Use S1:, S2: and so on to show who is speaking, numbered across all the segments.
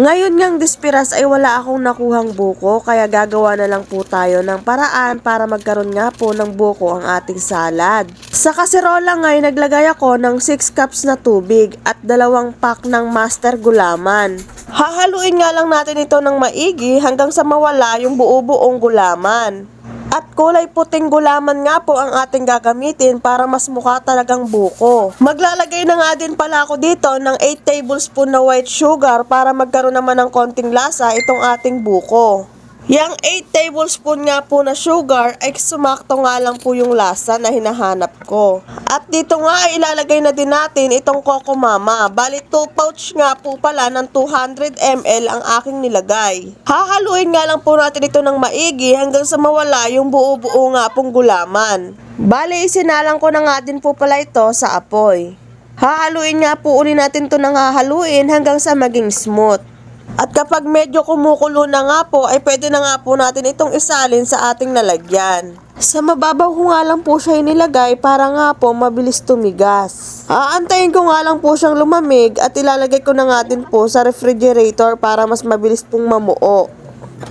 S1: Ngayon ngang dispiras ay wala akong nakuhang buko kaya gagawa na lang po tayo ng paraan para magkaroon nga po ng buko ang ating salad. Sa kaserola ngayon naglagay ako ng 6 cups na tubig at dalawang pack ng master gulaman. Hahaluin nga lang natin ito ng maigi hanggang sa mawala yung buo-buong gulaman. At kulay puting gulaman nga po ang ating gagamitin para mas mukha talagang buko. Maglalagay na nga din pala ako dito ng 8 tablespoon na white sugar para magkaroon naman ng konting lasa itong ating buko. Yang 8 tablespoon nga po na sugar ay sumakto nga lang po yung lasa na hinahanap ko. At dito nga ay ilalagay na din natin itong Coco Mama. Bali 2 pouch nga po pala ng 200 ml ang aking nilagay. Hahaluin nga lang po natin ito ng maigi hanggang sa mawala yung buo-buo nga pong gulaman. Bali isinalang ko na nga din po pala ito sa apoy. Hahaluin nga po uli natin to ng hahaluin hanggang sa maging smooth. At kapag medyo kumukulo na nga po, ay pwede na nga po natin itong isalin sa ating lalagyan. Sa mababaw ko nga lang po siya inilagay para nga po mabilis tumigas. Aantayin ko nga lang po siyang lumamig at ilalagay ko na nga din po sa refrigerator para mas mabilis pong mamuo.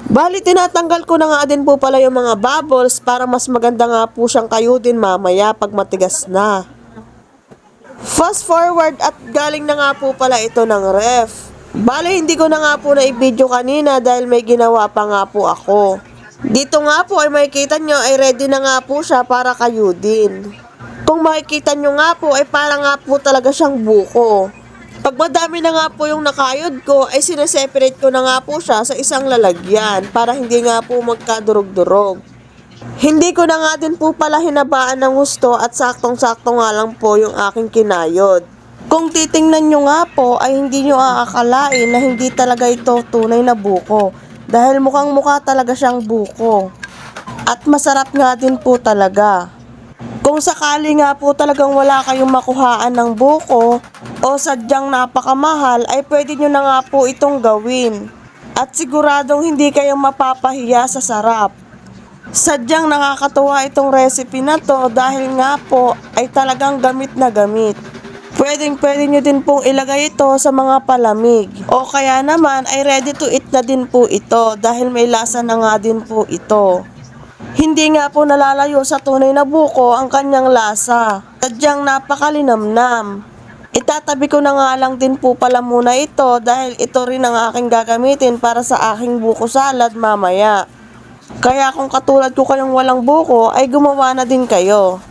S1: Bali, tinatanggal ko na nga din po pala yung mga bubbles para mas maganda nga po siyang kayudin mamaya pag matigas na. Fast forward at galing na nga po pala ito ng ref. Bale, hindi ko na nga po na i-video kanina dahil may ginawa pa nga po ako. Dito nga po ay makikita nyo ay ready na nga po siya para kayo din. Kung makikita nyo nga po ay para nga po talaga siyang buko. Pag madami na nga po yung nakayod ko ay sineseparate ko na nga po siya sa isang lalagyan para hindi nga po magkadurog-durog. Hindi ko na nga din po pala hinabaan ng gusto at saktong-sakto nga lang po yung aking kinayod. Kung titingnan nyo nga po ay hindi nyo aakalain na hindi talaga ito tunay na buko dahil mukhang mukha talaga siyang buko. At masarap nga din po talaga. Kung sakali nga po talagang wala kayong makuhaan ng buko o sadyang napakamahal ay pwede nyo na nga po itong gawin. At siguradong hindi kayo mapapahiya sa sarap. Sadyang nakakatuwa itong recipe na to dahil nga po ay talagang gamit na gamit. Pwedeng pwede nyo din pong ilagay ito sa mga palamig. O kaya naman ay ready to eat na din po ito dahil may lasa na nga din po ito. Hindi nga po nalalayo sa tunay na buko ang kanyang lasa. Sadyang napakalinamnam. Itatabi ko na nga lang din po pala muna ito dahil ito rin ang aking gagamitin para sa aking buko salad mamaya. Kaya kung katulad ko kayong walang buko ay gumawa na din kayo.